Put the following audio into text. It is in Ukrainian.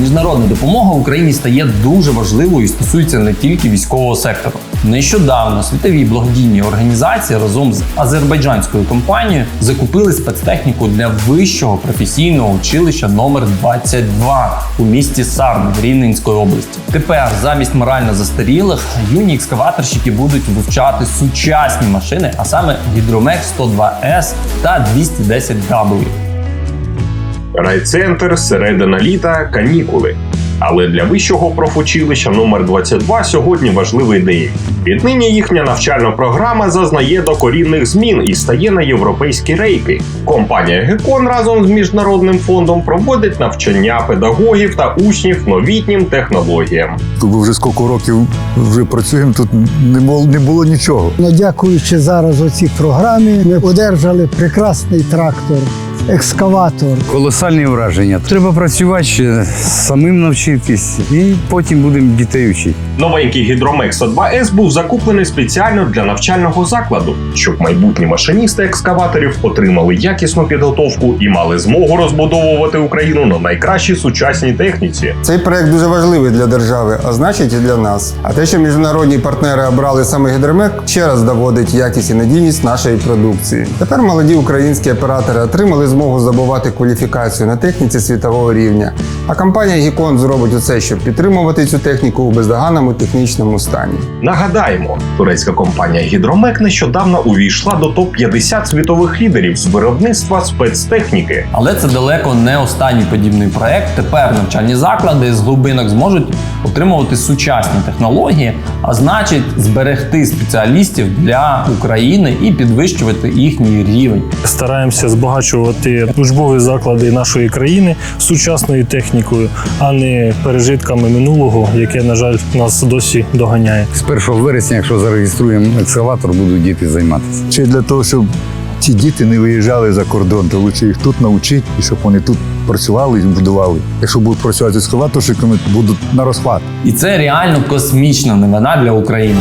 Міжнародна допомога Україні стає дуже важливою і стосується не тільки військового сектору. Нещодавно світові благодійні організації разом з азербайджанською компанією закупили спецтехніку для вищого професійного училища номер 22 у місті Сарни Рівненської області. Тепер замість морально застарілих юні екскаваторщики будуть вивчати сучасні машини, а саме Гідромек 102S та 210W. Райцентр, середина літа, канікули. Але для вищого профучилища номер 22 сьогодні важливий день. Віднині їхня навчальна програма зазнає докорінних змін і стає на європейські рейки. Компанія Гекон разом з міжнародним фондом проводить навчання педагогів та учнів новітнім технологіям. Бо вже скільки років вже працюємо, тут не було, не було нічого. Ну, Дякуючи зараз оцій програмі, ми одержали прекрасний трактор, екскаватор. Колосальні враження. Треба працювати ще, самим навчитись, і потім будемо дітей вчити. Новенький гідромек 102С був закуплений спеціально для навчального закладу, щоб майбутні машиністи екскаваторів отримали якісну підготовку і мали змогу розбудовувати Україну на найкращій сучасній техніці. Цей проект дуже важливий для держави, а значить і для нас. А те, що міжнародні партнери обрали саме гідромек, ще раз доводить якість і надійність нашої продукції. Тепер молоді українські оператори отримали змогу здобувати кваліфікацію на техніці світового рівня. А компанія Гікон зробить усе, щоб підтримувати цю техніку у бездоганному технічному стані. Нагадаємо, турецька компанія Гідромек нещодавно увійшла до топ 50 світових лідерів з виробництва спецтехніки. Але це далеко не останній подібний проект. Тепер навчальні заклади з глибинок зможуть отримувати сучасні технології, а значить, зберегти спеціалістів для України і підвищувати їхній рівень. стараємося збагачувати учбові заклади нашої країни сучасною технікою, а не пережитками минулого, яке, на жаль, нас досі доганяє. З 1 вересня, якщо зареєструємо екскаватор, будуть діти займатися. Ще для того, щоб ці діти не виїжджали за кордон, то лучше їх тут навчити, і щоб вони тут працювали і будували. Якщо будуть працювати з екскаваторщиками, то будуть на розхват. І це реально космічна новина для України.